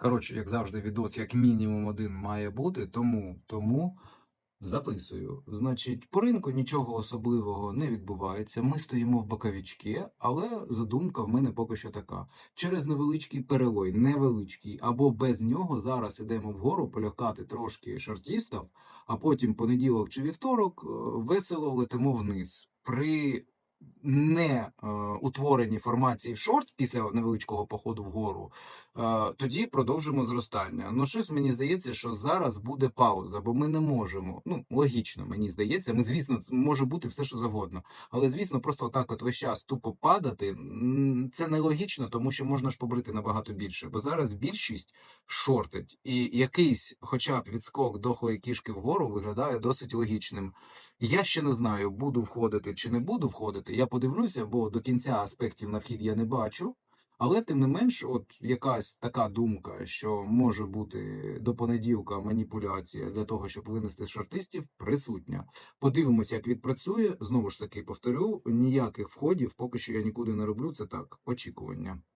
Коротше, як завжди, відос як мінімум один має бути, тому, тому записую. Значить, по ринку нічого особливого не відбувається. Ми стоїмо в боковічки, але задумка в мене поки що така. Через невеличкий перелой, невеличкий, або без нього зараз ідемо вгору полякати трошки шортістів, а потім понеділок чи вівторок е, весело летимо вниз. При не е, утворенні формації в шорт після невеличкого походу вгору, е, тоді продовжимо зростання. Ну щось мені здається, що зараз буде пауза, бо ми не можемо. Ну логічно, мені здається. Ми, звісно, може бути все, що завгодно. Але звісно, просто отак, от весь час тупо падати, це нелогічно, тому що можна ж побрити набагато більше. Бо зараз більшість шортить, і якийсь, хоча б відскок дохлої кішки вгору виглядає досить логічним. Я ще не знаю, буду входити чи не буду входити. Я подивлюся, бо до кінця аспектів на вхід я не бачу. Але тим не менш, от якась така думка, що може бути до понеділка маніпуляція для того, щоб винести шортистів, присутня. Подивимося, як відпрацює. Знову ж таки, повторю, ніяких входів поки що я нікуди не роблю. Це так, очікування.